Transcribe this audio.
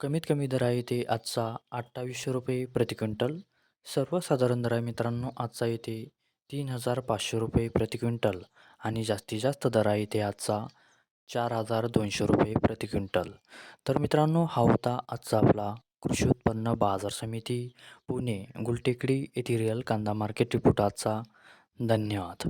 कमीत कमी दर आहे ते आजचा अठ्ठावीसशे रुपये प्रति क्विंटल. सर्वसाधारण दर आहे मित्रांनो आजचा येते तीन हजार पाचशे रुपये प्रति क्विंटल आणि जास्तीत जास्त दर आहे ते आजचा चार हजार दोनशे रुपये प्रति क्विंटल. तर मित्रांनो हा होता आजचा आपला कृषी उत्पन्न बाजार समिती पुणे गुलटेकडी येथे रिअल कांदा मार्केट रिपोर्ट आजचा. धन्यवाद.